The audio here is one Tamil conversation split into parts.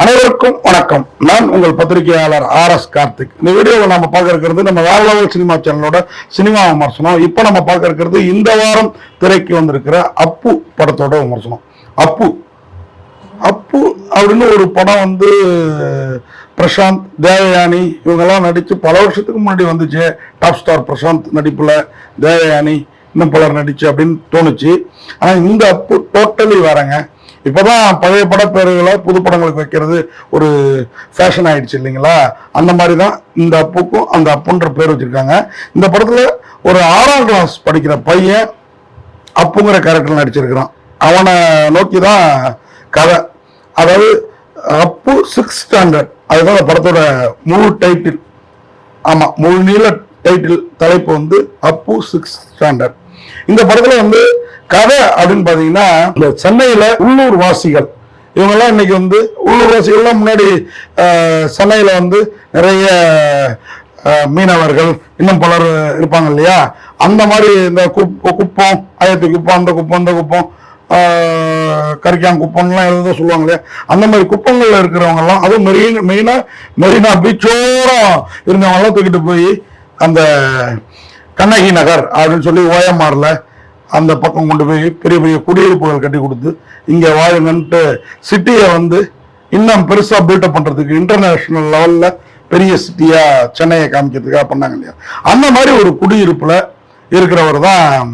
அனைவருக்கும் வணக்கம். நான் உங்கள் பத்திரிகையாளர் ஆர் எஸ் கார்த்திக். இந்த வீடியோவில் நம்ம பார்க்க இருக்கிறது நம்ம வேற லெவல் சினிமா சேனலோட சினிமா விமர்சனம். இப்போ நம்ம பார்க்க இருக்கிறது இந்த வாரம் திரைக்கு வந்திருக்கிற அப்பு படத்தோட விமர்சனம். அப்பு. அப்பு அப்படின்னு ஒரு படம் வந்து பிரசாந்த் தேவயானி இவங்கெல்லாம் நடித்து பல வருஷத்துக்கு முன்னாடி வந்துச்சு. டாப் ஸ்டார் பிரசாந்த் நடிப்பில் தேவயானி இன்னும் பலர் நடிச்சு அப்படின்னு தோணுச்சு. ஆனால் இந்த அப்பு டோட்டலி வரேங்க இப்போதான் பழைய படப்பேர்களை புது படங்களுக்கு வைக்கிறது ஒரு ஃபேஷன் ஆயிடுச்சு இல்லைங்களா? அந்த மாதிரி தான் இந்த அப்புக்கும் அந்த அப்புன்ற பேர் வச்சிருக்காங்க. இந்த படத்தில் ஒரு ஆறாம் கிளாஸ் படிக்கிற பையன் அப்புங்கிற கேரக்டர் நடிச்சிருக்கிறான். அவனை நோக்கி தான் கதை. அதாவது அப்பு சிக்ஸ் ஸ்டாண்டர்ட் அதுதான் அந்த படத்தோட முழு டைட்டில் ஆமாம் முழு நீள டைட்டில் தலைப்பு வந்து அப்பு சிக்ஸ் ஸ்டாண்டர்ட் இந்த படத்துல வந்து கதை அப்படின்னு பாத்தீங்கன்னா இந்த சென்னையில உள்ளூர் வாசிகள் இவங்கெல்லாம் இன்னைக்கு வந்து உள்ளூர் வாசிகள்லாம் முன்னாடி சென்னையில வந்து நிறைய மீனவர்கள் இன்னும் பலர் இருப்பாங்க இல்லையா? அந்த மாதிரி இந்த குப்பம் அயத்து குப்பம் அந்த குப்பம் அந்த குப்பம் கரிக்கான் குப்பம்லாம் எதுவும் சொல்லுவாங்க இல்லையா? அந்த மாதிரி குப்பங்களில் இருக்கிறவங்க எல்லாம் அதுவும் மெரின் மெயினாக மெரினா பீச்சோரம் இருந்தவங்க தூக்கிட்டு போய் அந்த கண்ணகி நகர் அப்படின்னு சொல்லி ஓஎம்ஆரில் அந்த பக்கம் கொண்டு போய் பெரிய பெரிய குடியிருப்புகள் கட்டி கொடுத்து இங்கே வாழுங்கன்ட்டு சிட்டியை வந்து இன்னும் பெருசாக பில்டப் பண்ணுறதுக்கு இன்டர்நேஷ்னல் லெவலில் பெரிய சிட்டியாக சென்னையை காமிக்கிறதுக்காக பண்ணாங்க இல்லையா? அந்த மாதிரி ஒரு குடியிருப்பில் இருக்கிறவர் தான்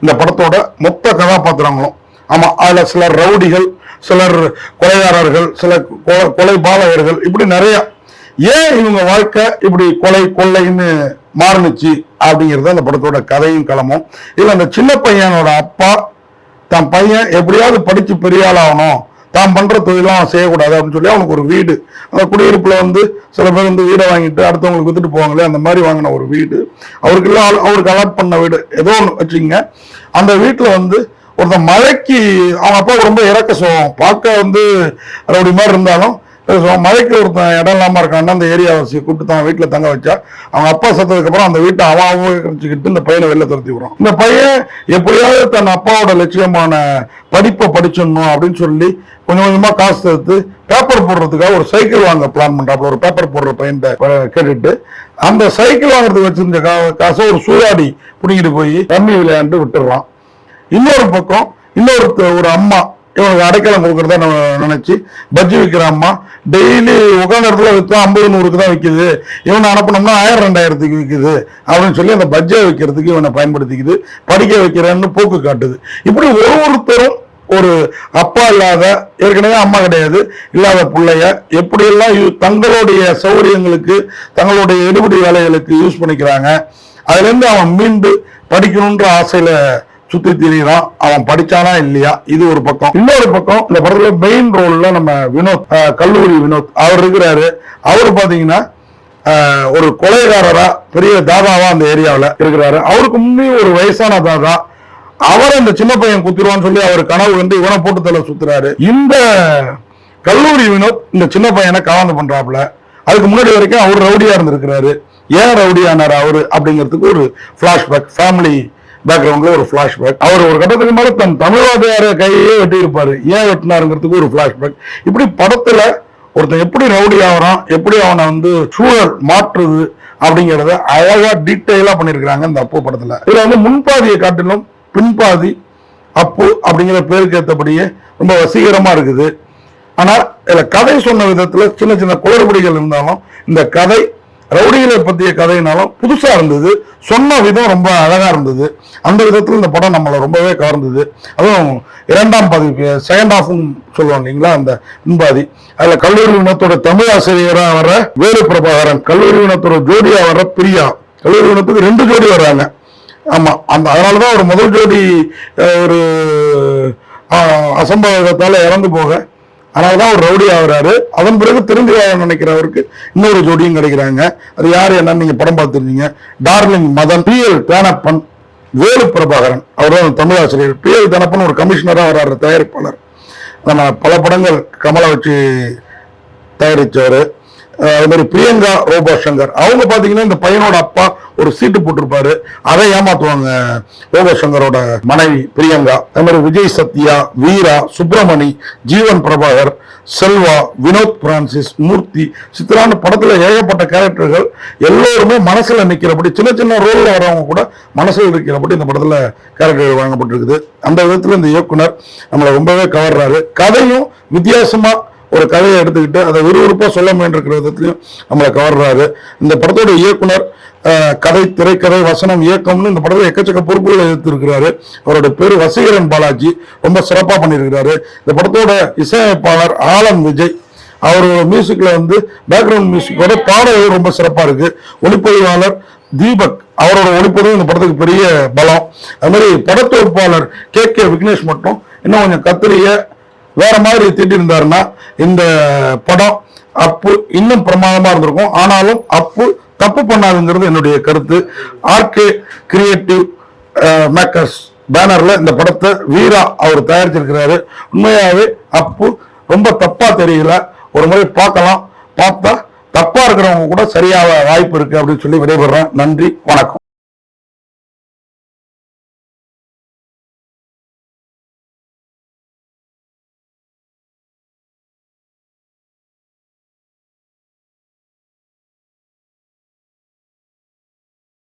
இந்த படத்தோட மொத்த கதாபாத்திரங்களும். ஆமாம் அதில் சிலர் ரவுடிகள் சிலர் கொலைகாரர்கள் சில கொ- கொலை பாலகர்கள் இப்படி நிறையா. ஏன் இவங்க வாழ்க்கை இப்படி கொலை கொள்ளைன்னு மாறுனுச்சு அப்படிங்கிறது அந்த படத்தோட கதையும் களமும். இல்லை அந்த சின்ன பையனோட அப்பா தன் பையன் எப்படியாவது படித்து பெரிய ஆளாகணும். ஆகணும் தான் பண்ணுற தொழிலாம் செய்யக்கூடாது அப்படின்னு சொல்லி அவனுக்கு ஒரு வீடு. அந்த குடியிருப்பில் வந்து சில பேர் வந்து வீடை வாங்கிட்டு அடுத்தவங்களுக்கு வித்துட்டு போவாங்களே அந்த மாதிரி வாங்கின ஒரு வீடு. அவருக்கு எல்லாம் அவருக்கு அலாட் பண்ண வீடு. ஏதோ ஒன்று வச்சுங்க. அந்த வீட்டில் வந்து ஒருத்தன் மழைக்கு அவங்க அப்பாவுக்கு ரொம்ப இறக்க சோகம். பார்க்க வந்து அப்படி மாதிரி இருந்தாலும் மழைக்கு ஒருத்தன் இடம் இல்லாமல் இருக்கான்னு அந்த ஏரியாவாசியை கூப்பிட்டு தான் வீட்டில் தங்க வச்சா அவங்க அப்பா சத்ததுக்கப்புறம் அந்த வீட்டை அவன் உபயோகிச்சுக்கிட்டு இந்த பையனை வெளில துரத்தி விடுறான். இந்த பையன் எப்படியாவது தன் அப்பாவோட லட்சியமான படிப்பை படிச்சிடணும் அப்படின்னு சொல்லி கொஞ்சம் கொஞ்சமாக காசு சேர்த்து பேப்பர் போடுறதுக்காக ஒரு சைக்கிள் வாங்க பிளான் பண்ணுறாப்புல ஒரு பேப்பர் போடுற பையன்கிட்ட கேட்டுட்டு அந்த சைக்கிள் வாங்குறதுக்கு வச்சிருந்த கா- காசை ஒரு சூதாடி பிடிங்கிட்டு போய் தண்ணி விளையாண்டு விட்டுடுறான். இன்னொரு பக்கம் இன்னொரு ஒரு அம்மா இவனுக்கு அடைக்கலம் கொடுக்கறதா நம்ம நினைச்சு பஜ்ஜி விற்கிற அம்மா டெய்லி உட்காந்த இடத்துல விற்றா ஐம்பது நூறுக்கு தான் விற்கிது இவனை அனுப்பினோம்னா ஆயிரம் ரெண்டாயிரத்துக்கு விற்கிது அப்படின்னு சொல்லி அந்த பஜ்ஜியை விற்கிறதுக்கு இவனை பயன்படுத்திக்குது. படிக்க வைக்கிறேன்னு போக்கு காட்டுது. இப்படி ஒரு ஒருத்தரும் ஒரு அப்பா இல்லாத ஏற்கனவே அம்மா கிடையாது இல்லாத பிள்ளைய எப்படியெல்லாம் யூ- தங்களுடைய சௌகரியங்களுக்கு தங்களுடைய எடுபடி வேலைகளுக்கு யூஸ் பண்ணிக்கிறாங்க அதுலேருந்து அவன் மீண்டு படிக்கணுன்ற ஆசையில் சுத்தி திரியிறான். அவன் படிச்சானா இல்லையா? இது ஒரு பக்கம். இன்னொரு பக்கம் இந்த படத்துல மெயின் ரோல்ல நம்ம வினோத் கல்லூரி வினோத். அவர் இருக்கிறாரு. அவர் பாத்தீங்கன்னா ஒரு கொலைகாரரா பெரிய தாதாவா அந்த ஏரியாவில் இருக்கிறாரு. அவருக்கு முன்னே ஒரு வயசான தாதா. அவர் இந்த சின்ன பையன் குத்திடுவான்னு சொல்லி அவர் கனவு வந்து இவனை போட்டு தலை சுத்துறாரு. இந்த கல்லூரி வினோத் இந்த சின்ன பையனை கலந்து பண்றாப்புல அதுக்கு முன்னாடி வரைக்கும் அவர் ரவுடியா இருந்திருக்கிறாரு. ஏன் ரவுடி ஆனார் அவரு அப்படிங்கிறதுக்கு ஒரு பிளாஷ்பேக் ஃபேமிலி பேக்ரவுண்ட்ல ஒரு பிளாஷ்பேக் அவர் ஒரு கட்டத்துக்கு மேல தன் தமிழ்வாதியார கையே வெட்டியிருப்பாரு. ஏன் வெட்டினாருங்கிறதுக்கு ஒரு பிளாஷ்பேக் இப்படி படத்துல ஒருத்தன் எப்படி ரவுடி ஆகுறான் எப்படி அவனை வந்து சூழல் மாற்றுது அப்படிங்கிறத அழகா டீட்டெயிலா பண்ணியிருக்கிறாங்க இந்த அப்போ படத்துல. இதுல வந்து முன்பாதியை காட்டிலும் பின்பாதி அப்பு அப்படிங்கிற பேருக்கு ஏற்றபடியே ரொம்ப வசீகரமா இருக்குது. ஆனால் இதில் கதை சொன்ன விதத்தில் சின்ன சின்ன குளறுபடிகள் இருந்தாலும் இந்த கதை ரவுடிகளை பற்றிய கதையினாலும் புதுசாக இருந்தது. சொன்ன விதம் ரொம்ப அழகாக இருந்தது. அந்த விதத்தில் இந்த படம் நம்மளை ரொம்பவே கவர்ந்தது. அதுவும் இரண்டாம் பாதி செகண்ட் ஹாஃப்னு சொல்லுவாங்க இல்லைங்களா அந்த பின்பாதி அதில் கல்லூரி இனத்தோட தமிழ் ஆசிரியராக வர வேலு பிரபாகரன் கல்லூரி இனத்தோட ஜோடியாக வர பிரியா. கல்லூரி இனத்துக்கு ரெண்டு ஜோடி வர்றாங்க ஆமாம் அந்த அதனாலதான் ஒரு முதல் ஜோடி ஒரு அசம்பாவிதத்தால் இறந்து போக அதனாலதான் ஒரு ரவுடி ஆகுறாரு. அதன் பிறகு திரும்பி நினைக்கிறவருக்கு இன்னொரு ஜோடியும் கிடைக்கிறாங்க. அது யாரு என்னன்னு நீங்க படம் பார்த்துருந்தீங்க. Darling Madan P L Thenappan Velu Prabhakaran. அவர் தான் தமிழ் ஆசிரியர். பி எல் தேனப்பன் ஒரு கமிஷனராக வர்றாரு தயாரிப்பாளர். நம்ம பல படங்கள் கமலா வச்சு தயாரித்தவர் அது மாதிரி பிரியங்கா ரோபோ சங்கர். அவங்க பார்த்தீங்கன்னா இந்த பையனோட அப்பா ஒரு சீட்டு போட்டிருப்பாரு. அதை ஏமாத்துவாங்க. யோகசங்கரோட சங்கரோட மனைவி பிரியங்கா. அது மாதிரி விஜய் சத்யா வீரா சுப்பிரமணி ஜீவன் பிரபாகர் செல்வா வினோத் பிரான்சிஸ் மூர்த்தி. சித்ரான்னு படத்துல ஏகப்பட்ட கேரக்டர்கள் எல்லோருமே மனசுல நிக்கிறபடி சின்ன சின்ன ரோல்ல வரவங்க கூட மனசுல இருக்கிறபடி இந்த படத்துல கேரக்டர் வழங்கப்பட்டிருக்குது. அந்த விதத்துல இந்த இயக்குனர் நம்மளை ரொம்பவே கவர்றாரு. கதையும் வித்தியாசமா ஒரு கதையை எடுத்துக்கிட்டு அதை விறுவிறுப்பாக சொல்ல முயன்றிருக்கிற விதத்துலையும் நம்மளை கவர்றாரு. இந்த படத்தோட இயக்குனர் கதை திரைக்கதை வசனம் இயக்கம்னு இந்த படத்தில் எக்கச்சக்க பொறுப்புகளை எடுத்திருக்கிறாரு. அவரோட பேர் வசீகரன் பாலாஜி. ரொம்ப சிறப்பாக பண்ணியிருக்கிறாரு. இந்த படத்தோட இசையமைப்பாளர் ஆலம் விஜய். அவரோட மியூசிக்கில் வந்து பேக்ரவுண்ட் மியூசிக்கோட பாடல்கள் ரொம்ப சிறப்பாக இருக்குது ஒளிப்பதிவாளர் தீபக் அவரோட ஒளிப்பதிவு இந்த படத்துக்கு பெரிய பலம். அது மாதிரி படத்தொகுப்பாளர் கே கே விக்னேஷ் மட்டும் இன்னும் கொஞ்சம் கத்திரிய வேற மாதிரி திட்டிருந்தாருன்னா இந்த படம் அப்பு இன்னும் பிரமாதமா இருந்திருக்கும். ஆனாலும் அப்பு தப்பு பண்ணாதுங்கிறது என்னுடைய கருத்து. ஆர்கே கிரியேட்டிவ் மேக்கர்ஸ் பேனர்ல இந்த படத்தை வீரா அவர் தயாரிச்சிருக்கிறாரு. உண்மையாவே அப்பு ரொம்ப தப்பா தெரியல. ஒரு முறை பார்க்கலாம். பார்த்தா தப்பா இருக்கிறவங்க கூட சரியாக வாய்ப்பு இருக்கு அப்படின்னு சொல்லி விடைபெறேன் நன்றி. வணக்கம்.